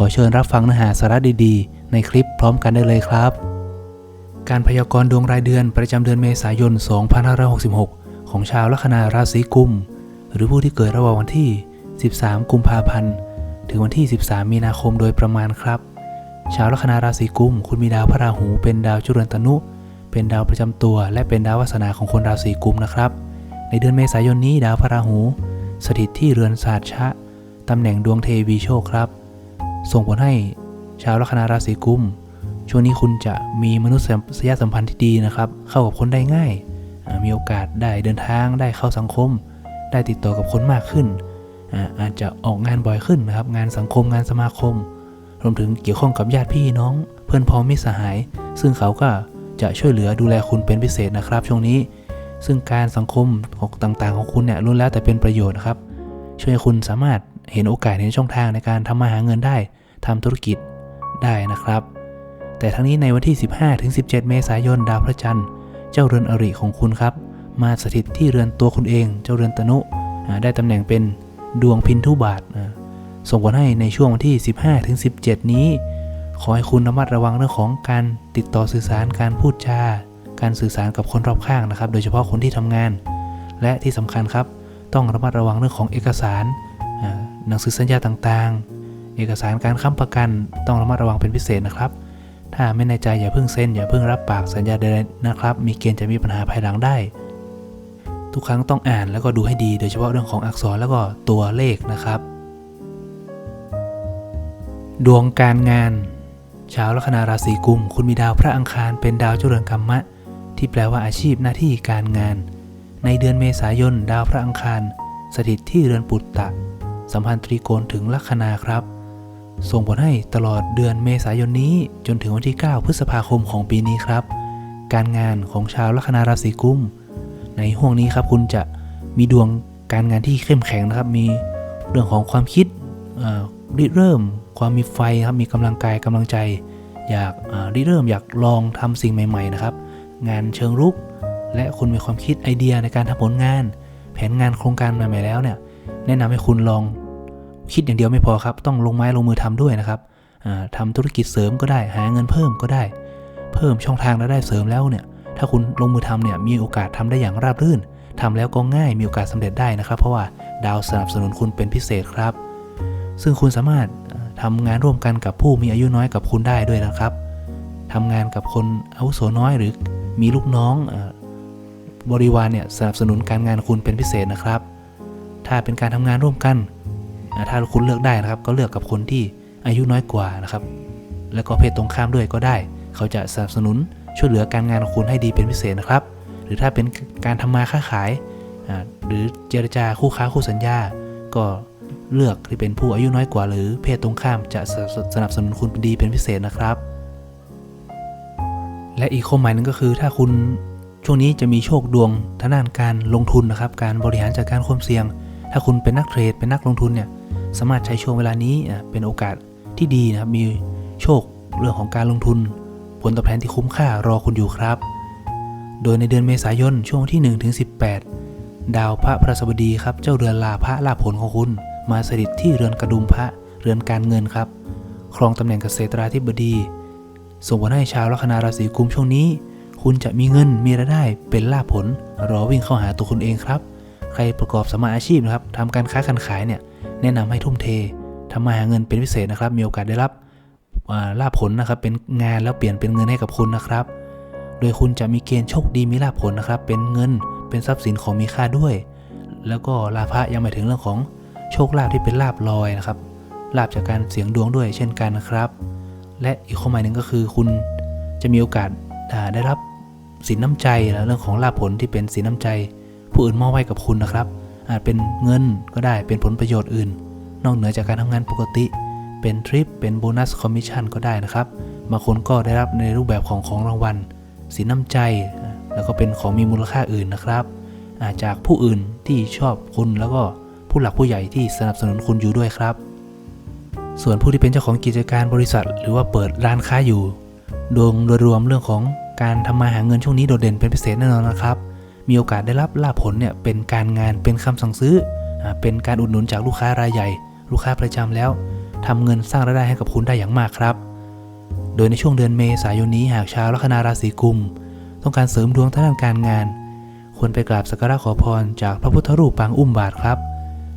ขอเชิญรับฟังเนื้อหาสาระดีๆ ในคลิปพร้อมกันได้เลยครับ การพยากรณ์ดวงรายเดือนประจำเดือนเมษายน 2566 ของชาวลัคนาราศีกุม หรือผู้ที่เกิดระหว่างวันที่ 13 กุมภาพันธ์ ถึงวันที่ 13 มีนาคมโดยประมาณครับ ชาวลัคนาราศีกุม คุณมีดาวพระราหูเป็นดาวจุลตนุ เป็นดาวประจำตัว และเป็นดาววาสนาของคนราศีกุมนะครับในเดือนเมษายนนี้ดาวพระราหู สถิตที่เรือนศาสชะ ตำแหน่งดวงเทวีโชคครับ ส่งผลให้ชาวลัคนาราศีกุม ช่วงนี้คุณจะมีมนุษยสัมพันธ์ที่ดีนะครับ เข้ากับคนได้ง่าย มีโอกาสได้เดินทาง ได้เข้าสังคม ได้ติดต่อกับคนมากขึ้น อาจจะออกงานบ่อยขึ้นนะครับ งานสังคมงานสมาคม รวมถึงเกี่ยวข้องกับญาติพี่น้อง เพื่อนพ้องมิตรสหาย ซึ่งเขาก็จะช่วยเหลือดูแลคุณเป็นพิเศษนะครับ ช่วงนี้ ซึ่งการสังคมของต่างๆ ของคุณเนี่ยล้วนแล้วแต่เป็นประโยชน์นะครับ ช่วยคุณสามารถ เห็นโอกาสเห็นช่องทางในการทำมาหาเงินได้ทำธุรกิจได้นะครับ แต่ทั้งนี้ในวันที่ 15-17 เมษายนดาวพระจันทร์ เจ้าเรือนอริของคุณครับ มาสถิตที่เรือนตัวคุณเอง เจ้าเรือนตนุ ได้ตำแหน่งเป็นดวงพินทุบาทส่งผลให้ในช่วงวันที่ 15-17 นี้ ขอให้คุณระมัดระวังเรื่องของการติดต่อสื่อสารการพูดจา การสื่อสารกับคนรอบข้างนะครับ โดยเฉพาะคนที่ทำงาน และที่สำคัญครับ ต้องระมัดระวังเรื่องของเอกสาร หนังสือสัญญาต่างๆ เอกสารการค้ำประกันต้องระมัดระวังเป็นพิเศษนะครับ ถ้าไม่แน่ใจอย่าเพิ่งเซ็นอย่าเพิ่งรับปากสัญญาใดๆนะครับ มีเกณฑ์จะมีปัญหาภายหลังได้ ทุกครั้งต้องอ่านแล้วก็ดูให้ดีโดยเฉพาะเรื่องของอักษรแล้วก็ตัวเลขนะครับ ดวงการงานชาวลัคนาราศีกุม คุณมีดาวพระอังคารเป็นดาวเจริญกรรมะ ที่แปลว่าอาชีพหน้าที่การงาน ในเดือนเมษายน ดาวพระอังคาร สถิตที่เรือนปุตตะ สัมพันธ์ตรีโกณถึงลัคนาครับ ส่งผลให้ตลอดเดือนเมษายนนี้จนถึงวันที่ 9 พฤษภาคมของปีนี้ครับ การงานของชาวลัคนาราศีกุม ในห่วงนี้ครับคุณจะมีดวงการงานที่เข้มแข็งนะครับ มีเรื่องของความคิดอ่อริเริ่ม ความมีไฟครับ มีกำลังกายกำลังใจ อยากอ่อริเริ่มอยากลองทำสิ่งใหม่ ๆ นะครับ งานเชิงรุก และคุณมีความคิดไอเดียในการทำผลงาน แผนงานโครงการใหม่ๆแล้วเนี่ย แนะนำให้คุณลองคิดอย่างเดียวไม่พอครับ ต้องลงไม้ลงมือทำด้วยนะครับอ่าทำธุรกิจเสริมก็ได้ หาเงินเพิ่มก็ได้ เพิ่มช่องทางรายได้เสริมแล้วเนี่ย ถ้าคุณลงมือทำเนี่ย มีโอกาสทำได้อย่างราบรื่นทำแล้วก็ง่าย มีโอกาสสำเร็จได้นะครับ เพราะว่าดาวสนับสนุนคุณเป็นพิเศษครับ ซึ่งคุณสามารถเอ่อทำงานร่วมกันกับผู้มีอายุน้อยกับคุณได้ด้วยนะครับทำงานกับคนอาวุโสน้อยหรือมีลูกน้องบริวารเนี่ยสนับสนุนการงานคุณเป็นพิเศษนะครับ ถ้าเป็นการทำงานร่วมกัน ถ้าคุณเลือกได้นะครับ ก็เลือกกับคนที่อายุน้อยกว่านะครับ แล้วก็เพศตรงข้ามด้วยก็ได้ เขาจะสนับสนุนช่วยเหลือการงานของคุณให้ดีเป็นพิเศษนะครับ หรือถ้าเป็นการทำมาค้าขาย หรือเจรจาคู่ค้าคู่สัญญา ก็เลือกที่เป็นผู้อายุน้อยกว่า หรือเพศตรงข้ามจะสนับสนุนคุณดีเป็นพิเศษนะครับ และอีกข้อหมายหนึงก็คือถ้าคุณช่วงนี้จะมีโชคดวงทางด้านการลงทุนนะครับ การบริหารจัดการความเสี่ยง ถ้าคุณเป็นนักเทรดเป็นนักลงทุนเนี่ยสามารถใช้ช่วงเวลานี้เป็นโอกาสที่ดีนะครับมีโชคเรื่องของการลงทุน ผลตอบแทนที่คุ้มค่ารอคุณอยู่ครับ โดยในเดือนเมษายนช่วงวันที่1ถึง18 ดาวพระพระสบดีครับเจ้าเรือนลาพระลาผลของคุณ มาสถิตที่เรือนกระดุมพระเรือนการเงินครับครองตำแหน่งเกษตราธิบดีส่งผลให้ชาวลัคนาราศีกุมช่วงนี้ คุณจะมีเงินมีรายได้เป็นลาภผลรอวิ่งเข้าหาตัวคุณเองครับ ใครประกอบสมาอาชีพนะครับทำการค้าการขายเนี่ยแนะนำให้ทุ่มเททำมาหาเงินเป็นพิเศษนะครับ มีโอกาสได้รับลาภผลนะครับ เป็นงานแล้วเปลี่ยนเป็นเงินให้กับคุณนะครับ โดยคุณจะมีเกณฑ์โชคดีมีลาภผลนะครับ เป็นเงินเป็นทรัพย์สินของมีค่าด้วย แล้วก็ลาภะยังหมายถึงเรื่องของโชคลาภที่เป็นลาภลอยนะครับลาภจากการเสี่ยงดวงด้วยเช่นกันนะครับ และอีกข้อหมายหนึ่งก็คือคุณจะมีโอกาสได้รับสินน้ำใจนะเรื่องของลาภผลที่เป็นสินน้ำใจ ผู้อื่นมอบให้กับคุณนะครับ อาจเป็นเงินก็ได้เป็นผลประโยชน์อื่น นอกเหนือจากการทำงานปกติ เป็นทริปเป็นโบนัสคอมมิชชั่นก็ได้นะครับบางคนก็ได้รับในรูปแบบของของรางวัลสินน้ำใจ แล้วก็เป็นของมีมูลค่าอื่นนะครับ อาจากผู้อื่นที่ชอบคุณแล้วก็ผู้หลักผู้ใหญ่ที่สนับสนุนคุณอยู่ด้วยครับ ส่วนผู้ที่เป็นเจ้าของกิจการบริษัท หรือว่าเปิดร้านค้าอยู่ ดวงโดยรวมเรื่องของการทำมาหาเงินช่วงนี้โดดเด่นเป็นพิเศษแน่นอนนะครับ มีโอกาสได้รับลาภผลเนี่ยเป็นการงานเป็นคำสั่งซื้อ เป็นการอุดหนุนจากลูกค้ารายใหญ่ ลูกค้าประจำแล้วทำเงินสร้างรายได้ให้กับคุณได้อย่างมากครับ โดยในช่วงเดือนเมษายนนี้หากชาวลัคนาราศีกุม ต้องการเสริมดวงทางด้านการงาน ควรไปกราบสักการะขอพรจากพระพุทธรูปปางอุ้มบาทครับ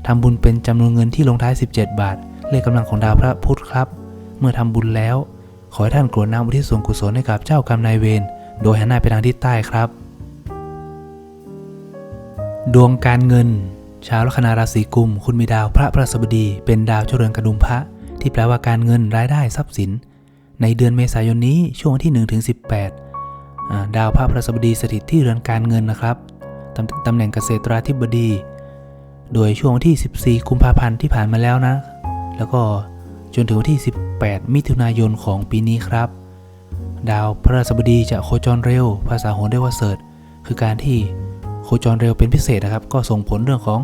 ทำบุญเป็นจำนวนเงินที่ลงท้าย 17 บาท เลขกำลังของดาวพระพุธครับ เมื่อทำบุญแล้ว ขอให้ท่านกรวดน้ำอุทิศส่วนกุศลให้กับเจ้ากรรมนายเวร โดยหันหน้าไปทางทิศใต้ครับ ดวงการเงิน ชาวลัคนาราศีกุม คุณมีดาวพระพระสบดี เป็นดาวเจริญกระดุมพระ ที่แปลว่าการเงินรายได้ทรัพย์สิน ในเดือนเมษายนนี้ช่วงวันที่1ถึง18 ดาวพระพระสบดีสถิตที่เรือนการเงินนะครับตำตำแหน่งเกษตราธิบดี โดยช่วงที่ 14 กุมภาพันธ์ที่ผ่านมาแล้วนะ แล้วก็จนถึงวันที่ 18 มิถุนายนของปีนี้ครับ ดาวพระราชบดีจะโคจรเร็ว ภาษาโหรได้ว่าเสิร์คือการที่ จรเร็วเป็นพิเศษนะครับ ก็ส่งผลเรื่องของ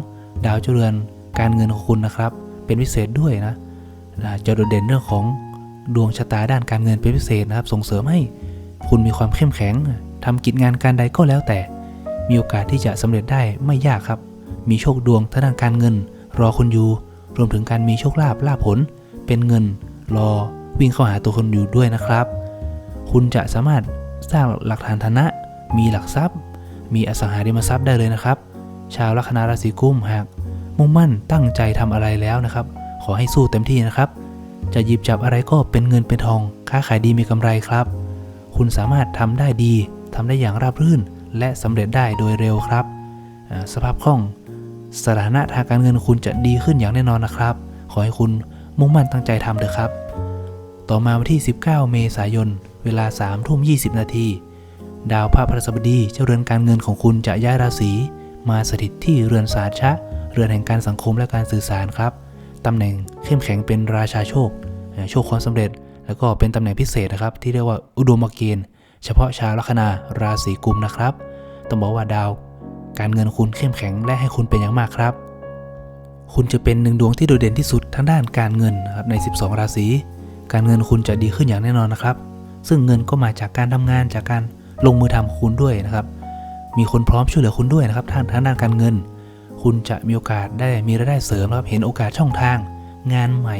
ดาวเจริญการเงินของคุณนะครับ เป็นพิเศษด้วยนะจะโดดเด่นเรื่องของดวงชะตาด้านการเงินเป็นพิเศษนะครับ ส่งเสริมให้คุณมีความเข้มแข็งทำกิจงานการใดก็แล้วแต่ มีโอกาสที่จะสำเร็จได้ไม่ยากครับ มีโชคดวงทางด้านการเงิน รอคุณอยู่ รวมถึงการมีโชคลาภลาภผล เป็นเงิน รอวิ่งเข้าหาตัวคนอยู่ด้วยนะครับ คุณจะสามารถสร้างหลักฐานฐานะ มีหลักทรัพย์ มีอสังหาริมทรัพย์ได้เลยนะครับ ชาวลัคนาราศีกุมหาก มุ่งมั่นตั้งใจทำอะไรแล้วนะครับ ขอให้สู้เต็มที่นะครับ จะหยิบจับอะไรก็เป็นเงินเป็นทอง ค้าขายดีมีกำไรครับ คุณสามารถทำได้ดีทำได้อย่างราบรื่น และสำเร็จได้โดยเร็วครับ สภาพคล่อง สถานะทางการเงินคุณจะดีขึ้นอย่างแน่นอนนะครับ ขอให้คุณมุ่งมั่นตั้งใจทำเถอะครับ ต่อมาวันที่ 19 เมษายน เวลา3ทุ่ม20 นาที ดาวพระพฤหัสบดีเจ้าเรือนการเงินของคุณจะย้ายราศีมาสถิตที่เรือนสาชะ เรือนแห่งการสังคมและการสื่อสารครับตำแหน่งเข้มแข็งเป็นราชาโชค โชคความสำเร็จ แล้วก็เป็นตำแหน่งพิเศษนะครับ ที่เรียกว่าอุดมเกณฑ์ เฉพาะชาวลัคนาราศีกุมนะครับต้องบอกว่าดาว การเงินคุณเข้มแข็งและให้คุณเป็นอย่างมากครับ คุณจะเป็นหนึ่งดวงที่โดดเด่นที่สุดทางด้านการเงินนะครับใน 12 ราศีการเงินคุณจะดีขึ้นอย่างแน่นอนนะครับ ซึ่งเงินก็มาจากการทำงานจากการ ลงมือทำของคุณด้วยนะครับ มีคนพร้อมช่วยเหลือคุณด้วยนะครับทางทางด้านการเงิน คุณจะมีโอกาสได้มีรายได้เสริมนะครับเห็นโอกาสช่องทาง งานใหม่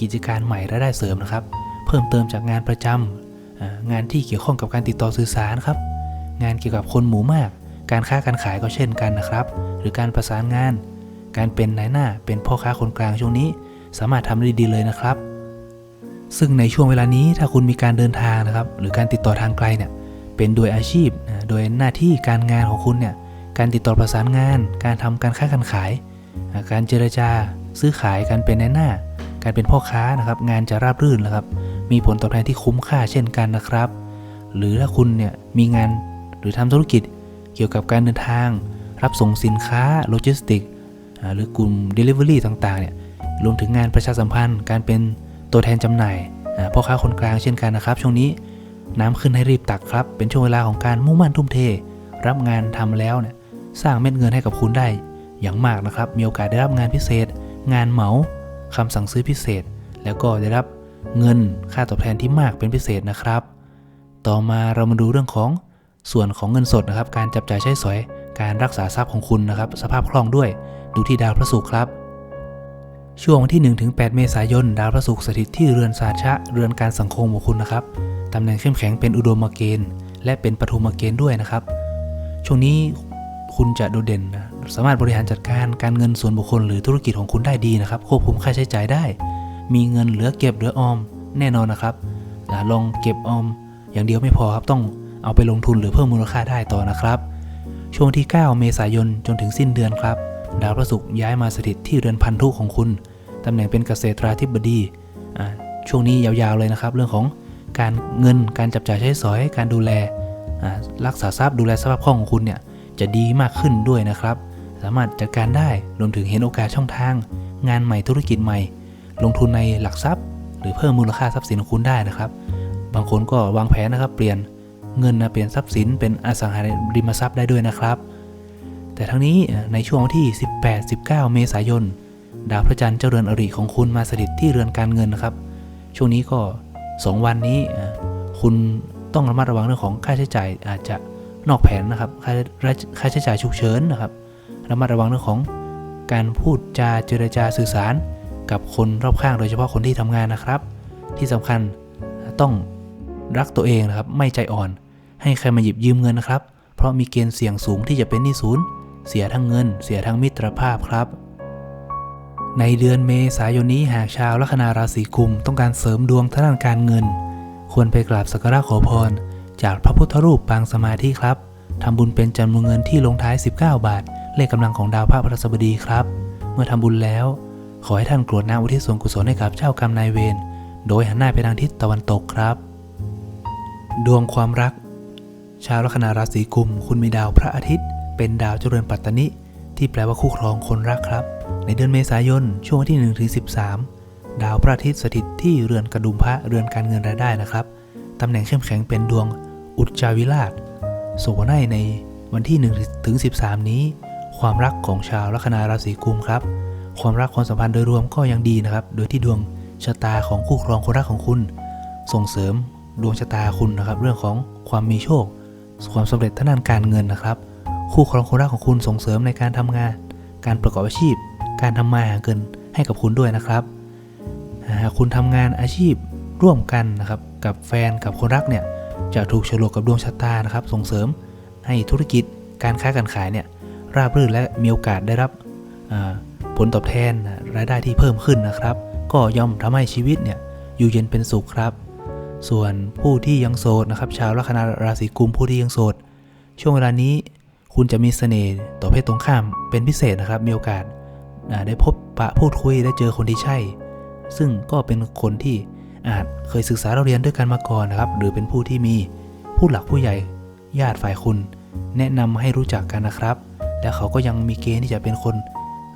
กิจการใหม่รายได้เสริมนะครับ เพิ่มเติมจากงานประจำอ่างานที่เกี่ยวข้องกับการติดต่อสื่อสารครับ งานเกี่ยวกับคนหมู่มาก การค้าการขายก็เช่นกันนะครับ หรือการประสานงาน การเป็นนายหน้าเป็นพ่อค้าคนกลางช่วงนี้ สามารถทำได้ดีเลยนะครับ ซึ่งในช่วงเวลานี้ถ้าคุณมีการเดินทางนะครับ หรือการติดต่อทางไกลเนี่ย เป็นโดยอาชีพ โดยหน้าที่การงานของคุณเนี่ย การติดต่อประสานงาน การทำการค้าการขาย การเจรจา ซื้อขาย การเป็นนายหน้า การเป็นพ่อค้านะครับ งานจะราบรื่นนะครับ มีผลตอบแทนที่คุ้มค่าเช่นกันนะครับ หรือถ้าคุณเนี่ยมีงานหรือทำธุรกิจเกี่ยวกับการเดินทาง รับส่งสินค้าโลจิสติกหรือกลุ่ม Delivery ต่างๆเนี่ย รวมถึงงานประชาสัมพันธ์ การเป็นตัวแทนจำหน่ายพ่อค้าคนกลางเช่นกันนะครับ ช่วงนี้ น้ำขึ้นให้รีบตักครับ เป็นช่วงเวลาของการมุ่งมั่นทุ่มเท รับงานทำแล้วเนี่ยสร้างเม็ดเงินให้กับคุณได้ อย่างมากนะครับ มีโอกาสได้รับงานพิเศษ งานเหมาคำสั่งซื้อพิเศษ แล้วก็ได้รับเงินค่าตอบแทนที่มากเป็นพิเศษนะครับ ต่อมาเรามาดูเรื่องของส่วนของเงินสดนะครับ การจับจ่ายใช้สอย การรักษาทรัพย์ของคุณนะครับ สภาพคล่องด้วย ดูที่ดาวพระศุกร์ครับ ช่วงวันที่1ถึง8เมษายน ดาวพระศุกร์สถิตที่เรือนสาชะ เรือนการสังคมของคุณนะครับ ตำแหน่งเข้มแข็งเป็นอุดมเกณฑ์ และเป็นปฐุมเกณฑ์ด้วยนะครับ ช่วงนี้คุณจะโดดเด่นนะสามารถบริหารจัดการการเงินส่วนบุคคลหรือธุรกิจของคุณได้ดีนะครับ ควบคุมค่าใช้จ่ายได้ มีเงินเหลือเก็บเหลือออมแน่นอนนะครับลองเก็บออม อย่างเดียวไม่พอครับต้องเอาไปลงทุนหรือเพิ่มมูลค่าได้ต่อนะครับ ช่วงที่ 9 เมษายนจนถึงสิ้นเดือนครับ ดาวพระศุกร์ย้ายมาสถิตที่เรือนพันธุของคุณตำแหน่งเป็นเกษตราธิบดีอ่าช่วงนี้ยาวๆเลยนะครับ เรื่องของ การเงินการจับจ่ายใช้สอย การดูแลรักษาทรัพย์ดูแลสภาพคล่องของคุณเนี่ยจะดีมากขึ้นด้วยนะครับ สามารถจัดการได้รวมถึงเห็นโอกาสช่องทาง งานใหม่ธุรกิจใหม่ ลงทุนในหลักทรัพย์ หรือเพิ่มมูลค่าทรัพย์สินของคุณได้นะครับ บางคนก็วางแผนนะครับ เปลี่ยนเงินนะเปลี่ยนทรัพย์สินเป็นอสังหาริมทรัพย์ได้ด้วยนะครับ แต่ทั้งนี้ในช่วงวันที่ 18-19 เมษายน ดาวพระจันทร์เจ้าเรือนอริของคุณมาสถิตที่เรือนการเงินนะครับ ช่วงนี้ก็ 2 วันนี้คุณต้องระมัดระวังเรื่องของค่าใช้จ่ายอาจจะนอกแผนนะครับค่าค่าใช้จ่ายฉุกเฉินนะครับระมัดระวังเรื่องของการพูดจาเจรจาสื่อสาร กับคนรอบข้างโดยเฉพาะคนที่ทำงานนะครับ ที่สำคัญต้องรักตัวเองนะครับ ไม่ใจอ่อน ให้ใครมาหยิบยืมเงินนะครับ เพราะมีเกณฑ์เสี่ยงสูงที่จะเป็นหนี้ศูนย์เสียทั้งเงิน เสียทั้งมิตรภาพครับ ในเดือนเมษายนนี้หากชาวลัคนาราศีกุมต้องการเสริมดวงทางด้านการเงิน ควรไปกราบสักการะขอพร จากพระพุทธรูปปางสมาธิครับทำบุญเป็นจำนวนเงินที่ลงท้าย 19 บาท เลขกำลังของดาวพระพฤหัสบดีครับ เมื่อทำบุญแล้ว ขอให้ท่านกรวดน้ำอุทิศส่วนกุศลให้กับเจ้ากรรมนายเวรโดยหันหน้าไปทางทิศตะวันตกครับ ดวงความรัก ชาวลัคนาราศีกุม คุณมีดาวพระอาทิตย์ เป็นดาวเจริญปัตตนิ ที่แปลว่าคู่ครองคนรักครับ ในเดือนเมษายน ช่วงวันที่1ถึง13 ดาวพระอาทิตย์สถิตที่เรือนกระดุมพระเรือนการเงินรายได้นะครับ ตำแหน่งเข้มแข็งเป็นดวงอุจจาวิราชส่งผลให้ในวันที่1ถึง13 นี้ ความรักของชาวลัคนาราศีกุมครับ ความรักความสัมพันธ์โดยรวมก็ยังดีนะครับ โดยที่ดวงชะตาของคู่ครองคนรักของคุณ ส่งเสริมดวงชะตาคุณนะครับ เรื่องของความมีโชค ความสำเร็จทางด้านการเงินนะครับ คู่ครองคนรักของคุณส่งเสริมในการทำงาน การประกอบอาชีพ การทำมาหาเงินให้กับคุณด้วยนะครับหากคุณทำงานอาชีพร่วมกันนะครับกับแฟนกับคนรักเนี่ยจะถูกฉลกกับดวงชะตานะครับ ส่งเสริมให้ธุรกิจการค้าการขายเนี่ยราบรื่นและมีโอกาสได้รับผลตอบแทนรายได้ที่เพิ่มขึ้นนะครับ ก็ย่อมทำให้ชีวิตเนี่ยอยู่เย็นเป็นสุขครับ ส่วนผู้ที่ยังโสดนะครับ ชาวลัคนาราศีกุมผู้ที่ยังโสดช่วงเวลานี้ คุณจะมีเสน่ห์ต่อเพศตรงข้ามเป็นพิเศษนะครับ มีโอกาสได้พบปะพูดคุยได้เจอคนที่ใช่ ซึ่งก็เป็นคนที่อาจเคยศึกษาเราเรียนด้วยกันมาก่อนนะครับ หรือเป็นผู้ที่มีผู้หลักผู้ใหญ่ญาติฝ่ายคุณ แนะนำให้รู้จักกันนะครับ และเขาก็ยังมีเกณฑ์ที่จะเป็นคน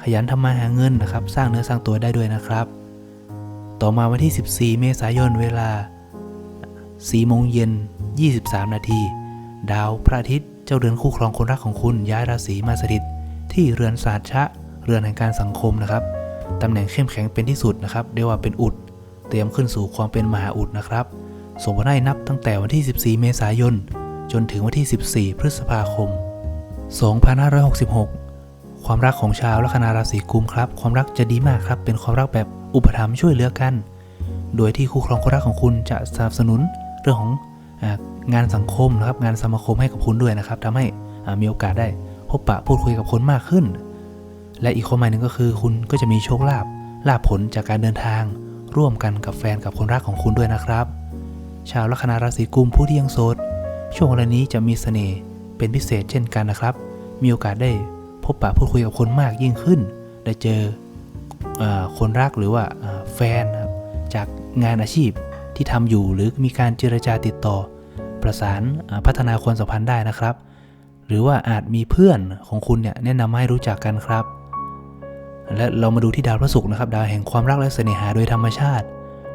ขยันทำมาหาเงินนะครับ สร้างเนื้อสร้างตัวได้ด้วยนะครับ ต่อมาวันที่ 14 เมษายนเวลา4โมงเย็น 23 นาที ดาวพระอาทิตย์ เจ้าเรือนคู่ครองคนรักของคุณย้ายราศีมาสถิต ที่เรือนศาสตร์ชะ เรือนแห่งการสังคมนะครับตำแหน่งเข้มแข็งเป็นที่สุดนะครับเรียกว่าเป็นอุด เตรียมขึ้นสู่ความเป็นมหาอุดนะครับส่งผลให้นับตั้งแต่วันที่ 14 เมษายน จนถึงวันที่ 14 พฤษภาคม 2566 ความรักของชาวลัคนาราศีกุมครับ ความรักจะดีมากครับ เป็นความรักแบบอุปถัมภ์ช่วยเหลือกัน โดยที่คู่ครองคนรักของคุณจะสนับสนุนเรื่องของอ งานสังคมนะครับ งานสมาคมให้กับคุณด้วยนะครับทำให้มีโอกาสได้พบปะพูดคุยกับคนมากขึ้น และอีกความหมายหนึ่งก็คือ คุณก็จะมีโชคลาภลาภผลจากการเดินทาง ร่วมกันกับแฟนกับคนรักของคุณด้วยนะครับ ชาวลัคนาราศีกุมผู้ที่ยังโสดช่วงเวลานี้จะมีเสน่ห์เป็นพิเศษเช่นกันนะครับ มีโอกาสได้พบปะพูดคุยกับคนมากยิ่งขึ้น ได้เจออคนรักหรือว่าแฟนนะครับจากงานอาชีพที่ทำอยู่หรือมีการเจรจาติดต่อ ประสานพัฒนาความสัมพันธ์ได้นะครับ หรือว่าอาจมีเพื่อนของคุณเนี่ยแนะนำให้รู้จักกันครับ และเรามาดูที่ดาวพระศุกร์นะครับ ดาวแห่งความรักและเสน่หาโดยธรรมชาติ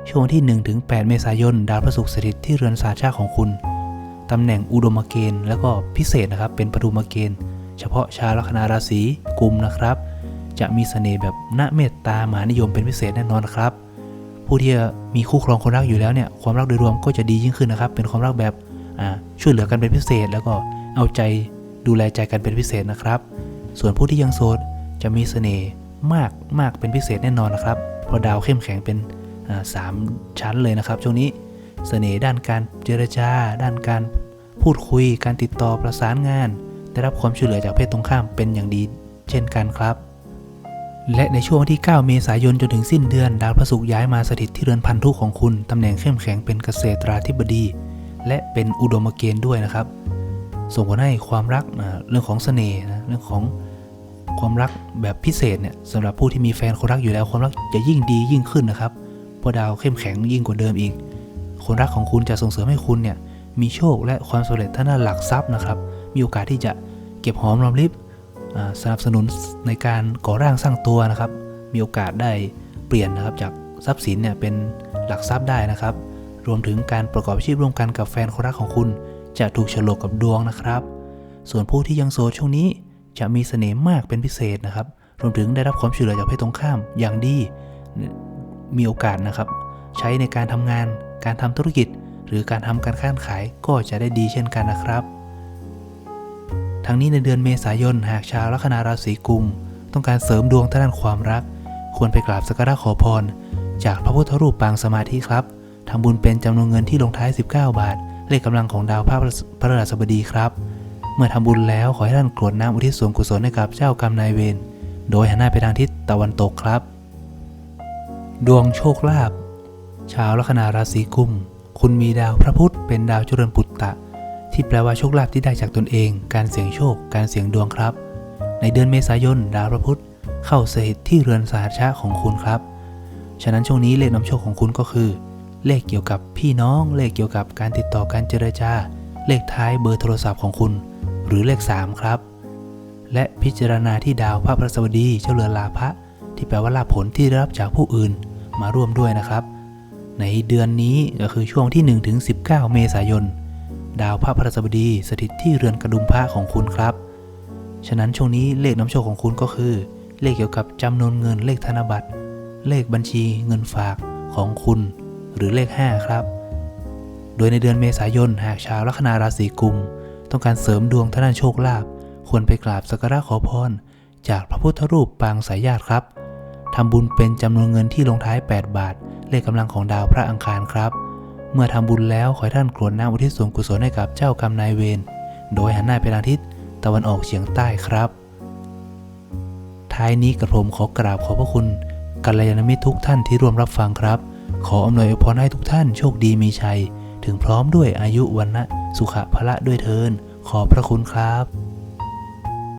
ช่วงวันที่1ถึง8เมษายน ดาวพระศุกร์สถิตที่เรือนสาชาของคุณตำแหน่งอุดมเกณฑ์แล้วก็พิเศษนะครับเป็นปฐุมเกณฑ์ เฉพาะชาวลัคนาราศีกุมนะครับ จะมีเสน่ห์แบบน่าเมตตาหมานิยมเป็นพิเศษแน่นอนครับ ผู้ที่มีคู่ครองคนรักอยู่แล้วเนี่ยความรักโดยรวมก็จะดียิ่งขึ้นนะครับ เป็นความรักแบบ ช่วยเหลือกันเป็นพิเศษ แล้วก็เอาใจดูแลใจกันเป็นพิเศษนะครับ ส่วนผู้ที่ยังโสดจะมีเสน่ห์มากมากเป็นพิเศษแน่นอนนะครับ เพราะดาวเข้มแข็งเป็นสามชั้นเลยนะครับ ช่วงนี้เสน่ห์ด้านการเจรจา ด้านการพูดคุย การติดต่อประสานงาน ได้รับความช่วยเหลือจากเพศตรงข้ามเป็นอย่างดี เช่นกันครับ และในช่วงวันที่ 9 เมษายนจนถึงสิ้นเดือน ดาวพระศุกร์ย้ายมาสถิตที่เรือนพันธุของคุณ ตำแหน่งเข้มแข็งเป็นเกษตราธิบดี และเป็นอุดมเกณฑ์ด้วยนะครับ ส่งผลให้ความรักเรื่องของเสน่ห์นะเรื่องของความรักแบบพิเศษเนี่ยสำหรับผู้ที่มีแฟนคนรักอยู่แล้วความรักจะยิ่งดียิ่งขึ้นนะครับเพราะดาวเข้มแข็งยิ่งกว่าเดิมอีก คนรักของคุณจะส่งเสริมให้คุณเนี่ยมีโชคและความสำเร็จทางด้านหลักทรัพย์นะครับ มีโอกาสที่จะเก็บหอมรอมริบสนับสนุนในการก่อร่างสร้างตัวนะครับ มีโอกาสได้เปลี่ยนนะครับจากทรัพย์สินเนี่ยเป็นหลักทรัพย์ได้นะครับ รวมถึงการประกอบอาชีพร่วมกันกับแฟนคนรักของคุณ จะถูกฉลกกับดวงนะครับ ส่วนผู้ที่ยังโสดช่วงนี้จะมีเสน่ห์มากเป็นพิเศษนะครับ รวมถึงได้รับความช่วยเหลือจากเพศตรงข้ามอย่างดี มีโอกาสนะครับ ใช้ในการทำงาน การทำธุรกิจ หรือการทำการค้าขายก็จะได้ดีเช่นกันนะครับ ทั้งนี้ในเดือนเมษายนหากชาวลัคนาราศีกุม ต้องการเสริมดวงทางด้านความรัก ควรไปกราบสักการะขอพร จากพระพุทธรูปปางสมาธิครับ ทำบุญเป็นจำนวนเงินที่ลงท้าย 19 บาท เลขกำลังของดาวพระพระราชบดีครับ เมื่อทำบุญแล้วขอให้ท่านกรวดน้ำอุทิศส่วนกุศลให้กับเจ้ากรรมนายเวร โดยหันหน้าไปทางทิศตะวันตกครับ ดวงโชคลาภชาวลัคนาราศีกุม คุณมีดาวพระพุธเป็นดาวจุลนปุตตะ ที่แปลว่าโชคลาภที่ได้จากตนเอง การเสี่ยงโชค การเสี่ยงดวงครับ ในเดือนเมษายนดาวพระพุธเข้าสถิตที่เรือนสหัชชะของคุณครับ ฉะนั้นช่วงนี้เลขนำโชคของคุณก็คือ เลขเกี่ยวกับพี่น้อง เลขเกี่ยวกับการติดต่อการเจรจา เลขท้ายเบอร์โทรศัพท์ของคุณ หรือเลข 3 ครับ และพิจารณาที่ดาวพระพฤหัสบดีเจ้าเรือนลาภะที่แปลว่าลาผลที่ได้รับจากผู้อื่นมาร่วมด้วยนะครับ ในเดือนนี้ก็คือช่วงที่1ถึง19 เมษายน ดาวพระพฤหัสบดีสถิตที่เรือนกระดุมพระของคุณครับ ฉะนั้นช่วงนี้เลขน้ำโชคของคุณก็คือ เลขเกี่ยวกับจำนวนเงินเลขธนบัตร เลขบัญชีเงินฝากของคุณ หรือเลข 5 ครับ โดยในเดือนเมษายนหากชาวลัคนาราศีกุม ต้องการเสริมดวงทางด้านโชคลาภควรไปกราบสักการะขอพร จากพระพุทธรูปปางสายญาติครับทำบุญเป็นจำนวนเงินที่ลงท้าย 8 บาท เลขกำลังของดาวพระอังคารครับ เมื่อทำบุญแล้วขอให้ท่านกรวดน้ำอุทิศส่วนกุศลให้กับเจ้ากรรมนายเวรโดยหันหน้าไปทางทิศตะวันออกเฉียงใต้ครับ ท้ายนี้กระผมขอกราบขอบพระคุณกัลยาณมิตรทุกท่านที่ร่วมรับฟังครับ ขออำนวยอวยพรให้ทุกท่านโชคดีมีชัย ถึงพร้อมด้วยอายุวันนะสุขะพละด้วยเทิน ขอพระคุณครับ